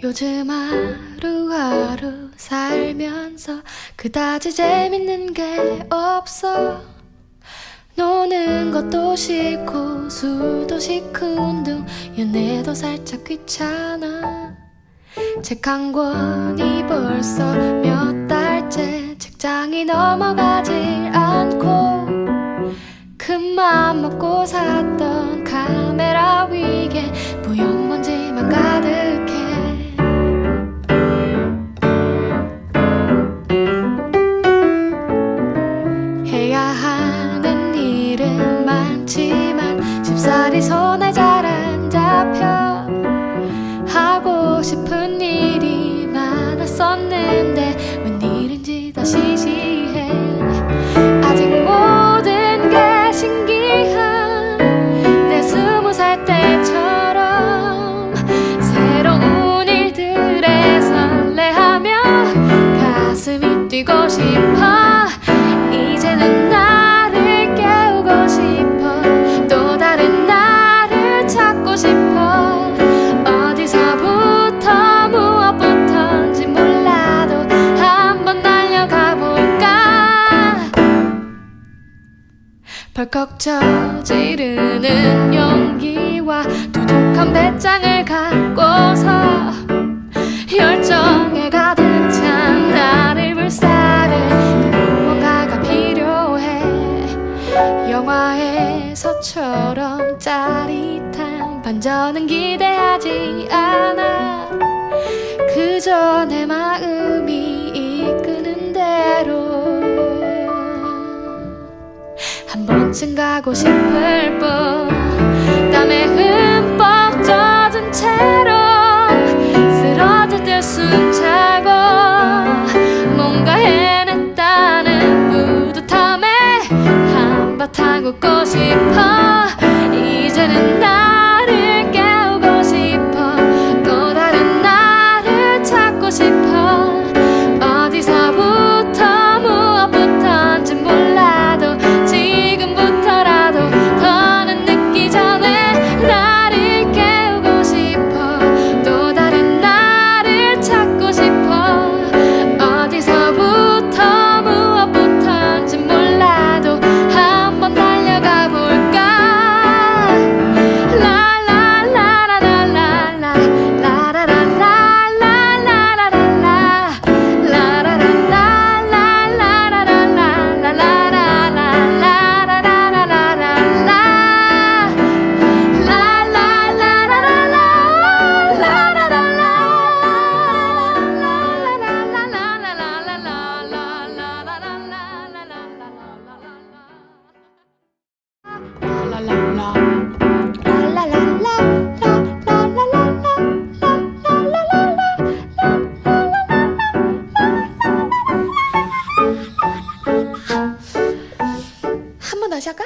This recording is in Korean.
요즘 하루하루 살면서 그다지 재밌는 게 없어. 노는 것도 싫고 술도 시큰둥 연애도 살짝 귀찮아. 책 한 권이 벌써 몇달 째 책장이 넘어가질 않고 큰맘 먹고 샀던 카메라 위에 뿌연 먼지만 가득해. 해야 하는 일은 많지만 쉽사리 손에 잘 안 잡혀 하고 싶은 일이 많았었는데 嘻嘻。 벌컥 저지르는 용기와 두둑한 배짱을 갖고서 열정에 가득 찬 나를 불사를 그 무언가가 필요해. 영화에서처럼 짜릿한 반전은 기대하지 않아. 그저 내 마음이 한 번쯤 가고 싶을 뿐. 땀에 흠뻑 젖은 채로 쓰러질 때 숨 차고 뭔가 해냈다는 뿌듯함에 한바탕 웃고 한 번 다시 할까?